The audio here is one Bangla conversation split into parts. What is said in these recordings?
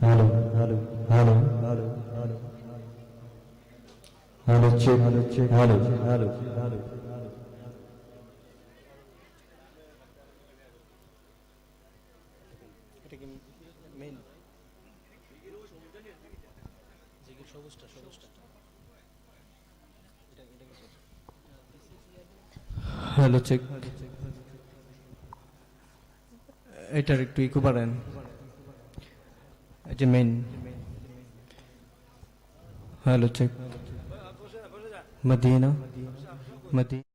Hello hello hello hello hello hello check hello check hello hello hello hello check এটার একটু ইকো পারেন جمین۔ ہلو چیک۔ مدینہ۔ مدینہ۔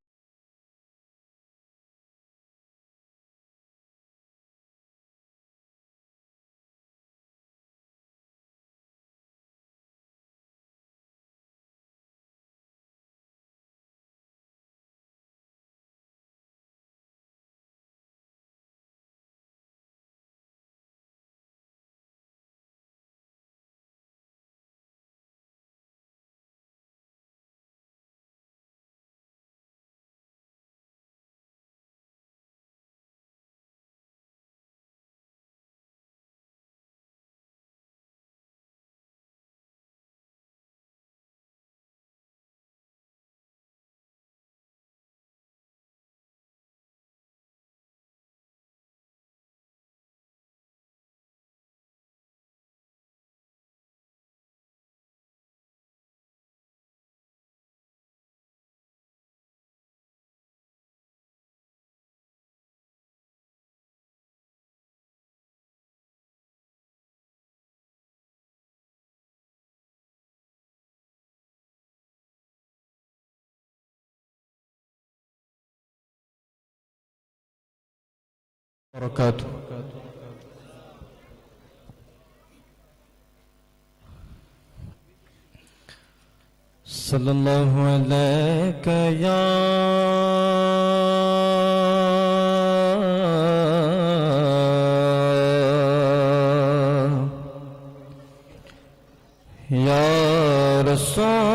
وبركاته. صلى الله عليك يا يا رسول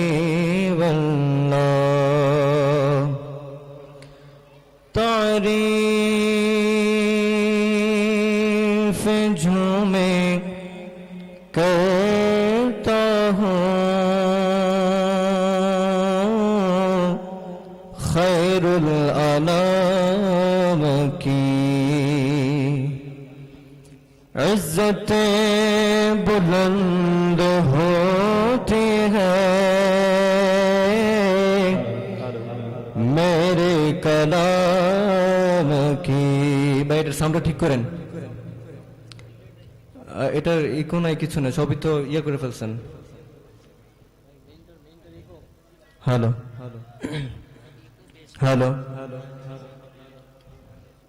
সাউন্ডটা ঠিক করেন। এটার ইকো নাই, কিছু না সবই তো ইয়ে করে ফেলছেন। হ্যালো হ্যালো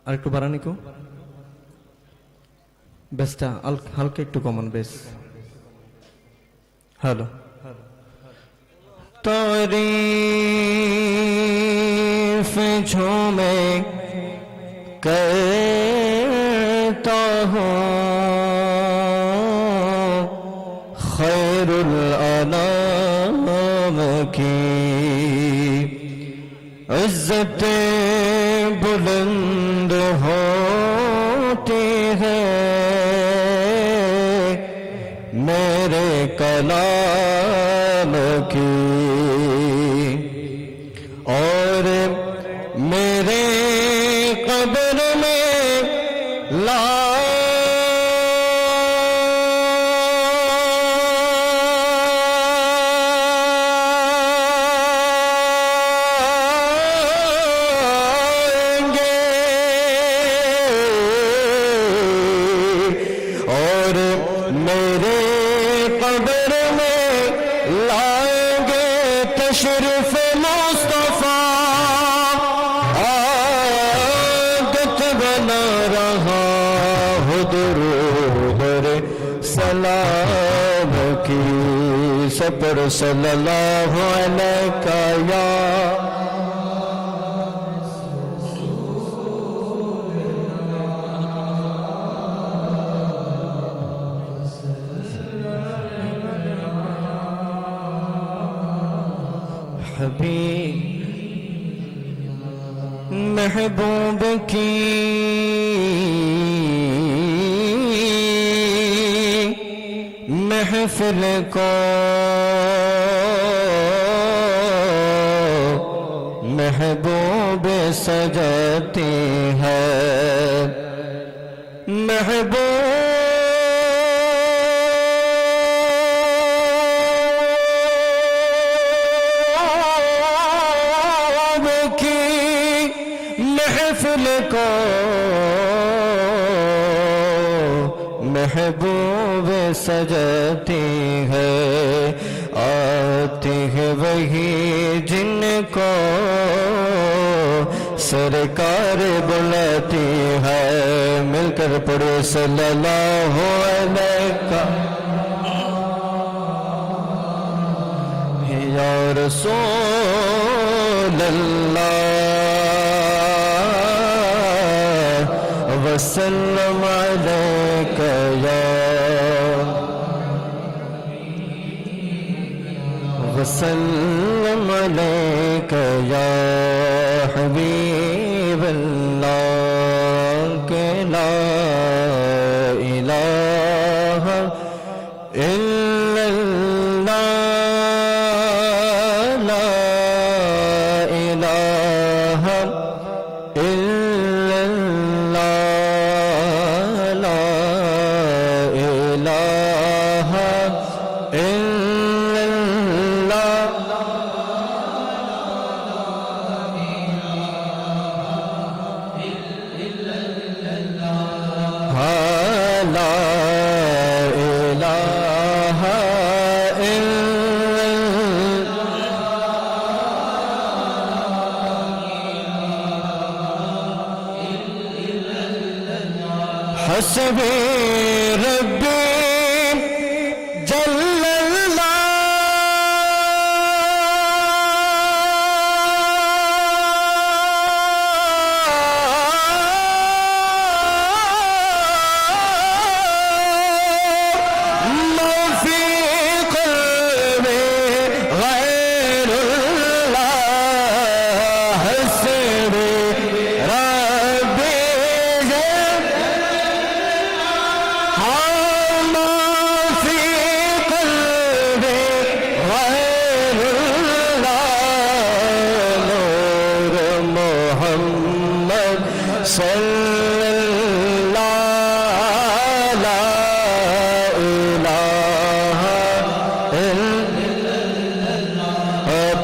আর একটু বাড়ান ইকো বেসটা হালকা একটু কমন বেস হ্যালো তরে ঝুমে কে صلی اللہ علیہ یا حبیب محبوب کی محفل کو محبوب سجاتی ہے۔ محبوب کی محفل کو محبوب سجتی ہے، آتی ہے وہی جن کو سرکار بلاتی ہے۔ مل کر پڑھو صلی اللہ علیہ کا یا رسول اللہ، وسلم علیکہ یا وسلم عليك يا حبيبي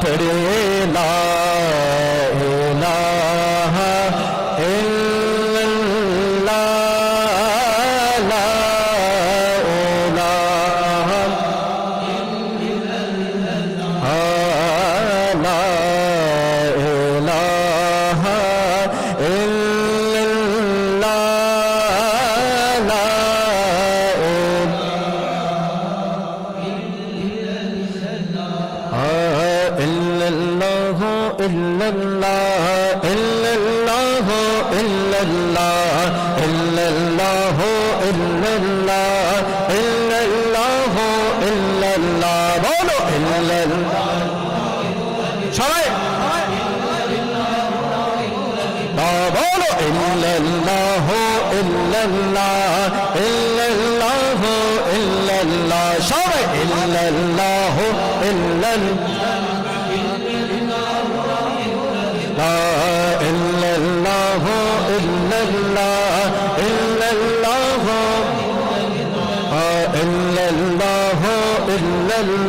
Hare illallah illallah illallah illallah illallah বলো illallah সবাই বলো illallah illallah illallah illallah সবাই illallah illallah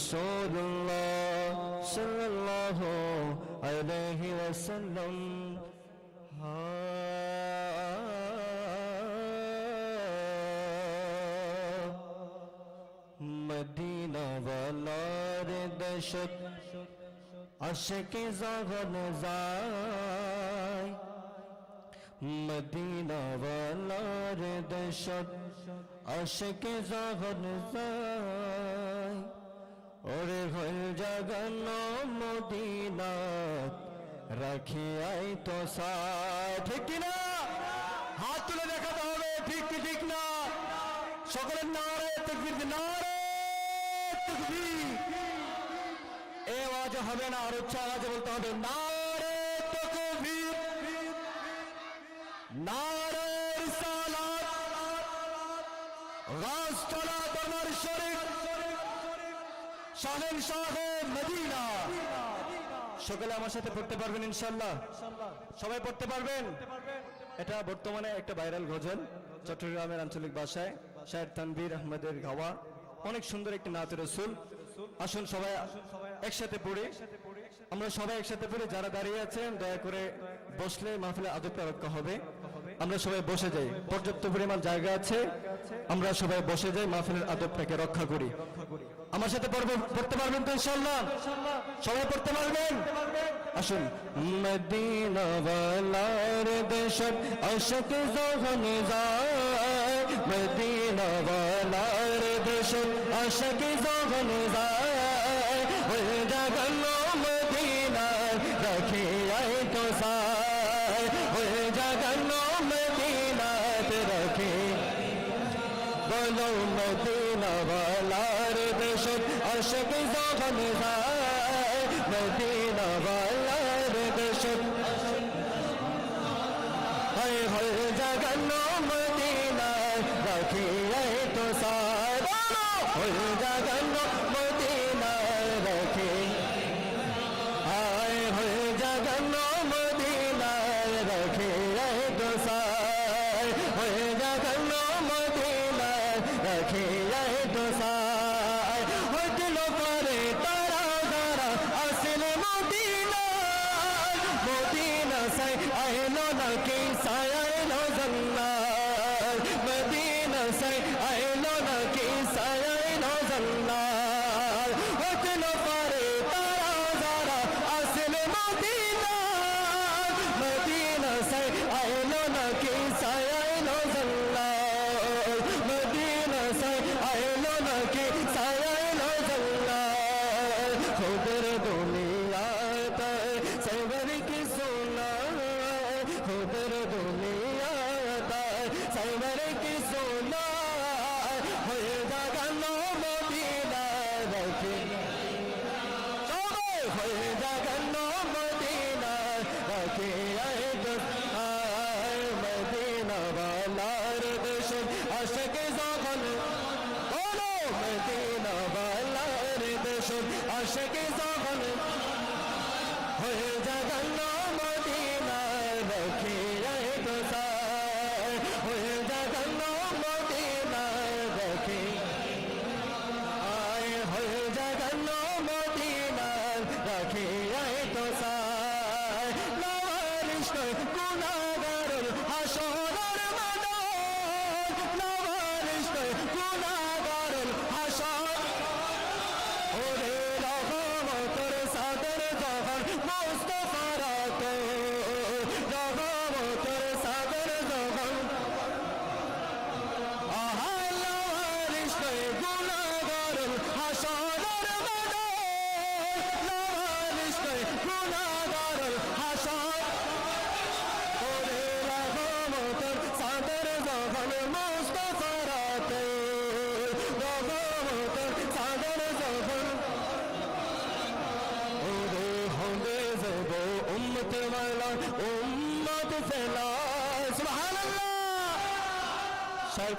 رسول الله صلى الله عليه وسلم مدینہ والار دشت عشق زغن زائی مدینہ والار دشت عشق زغن زائی ওরে হল জগন মদিনা রাখি আই তো ঠিক কিনা হাত তুলে দেখাতে হবে, ঠিক কি, ঠিক না? সকলের নারে, তকবির নারে, তকবির। এ আওয়াজ হবে না, আর উচ্চ আওয়াজে বলতে হবে নারে মদিনা। সকলে আমার সাথে পড়তে পারবেন ইনশাল্লাহ সবাই পড়তে পারবেন? এটা বর্তমানে একটা ভাইরাল গজল, চট্টগ্রামের আঞ্চলিক ভাষায় শাহের তানভীর আহমেদের গাওয়া। অনেক সুন্দর একটি নাত রসুল। আসুন সবাই একসাথে পড়ি। আমরা সবাই একসাথে পড়ি। যারা দাঁড়িয়ে আছেন, দয়া করে বসলে মাহফিলে আদবটা রক্ষা হবে। আমরা সবাই বসে যাই। পর্যাপ্ত পরিমাণ জায়গা আছে। আমরা সবাই বসে যাই মাহফিলের আদবটাকে রক্ষা করি। আমার সাথে পড়তে পারবেন তো ইনশাল্লাহ সবাই পড়তে পারবেন? আসুন। মদিনা ওয়ালার দেশত আশক যখন যায়। মদিনা ওয়ালার দেশত আশক যখন যায়। মদিনা বালার দেশে আশকে জবান যায় মদিনা মদিনা সাই আইলো নাকি সাই আইলো জন্নাত মদিনা সাই আইলো আশেকে যখন হয়ে জাগান্ন মদিনার রখিয়াই তো হয়ে জাগান্ন মদিনার রখি আয় হয়ে জাগান্ন মদিনার রখিয়াই তো গুনাগার হাসরের ময়দান নওয়ারিশ গুনাগার হাসর। ওরে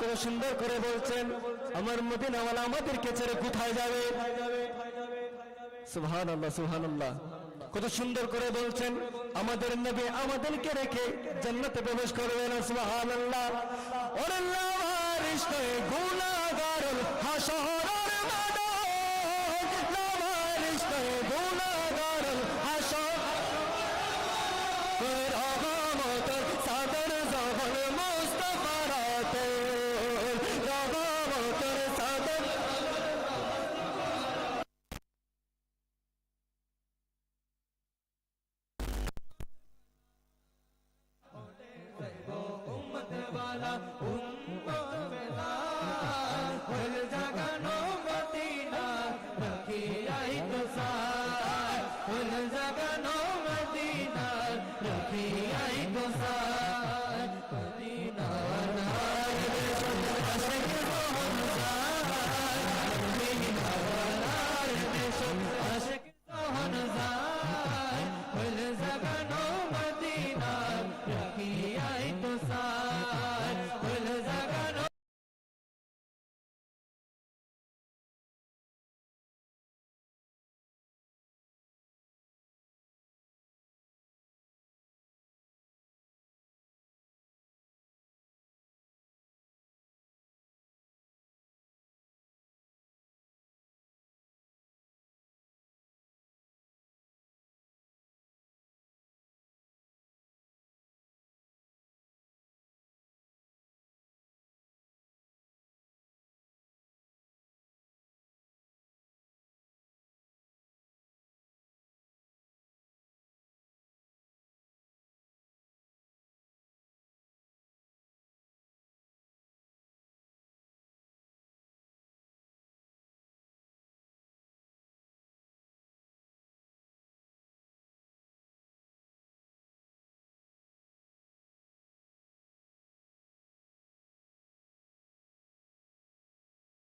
কত সুন্দর করে বলছেন, আমার মদিনাওয়ালা আমাদেরকে ছেড়ে কোথায় যাবে? সুবহানাল্লাহ সুবহানাল্লাহ। কত সুন্দর করে বলছেন, আমাদের নবী আমাদেরকে রেখে জান্নাতে প্রবেশ করবে না গুনাহগার হাসরের মাদান রহমত সাদর জহল মুস্তফারা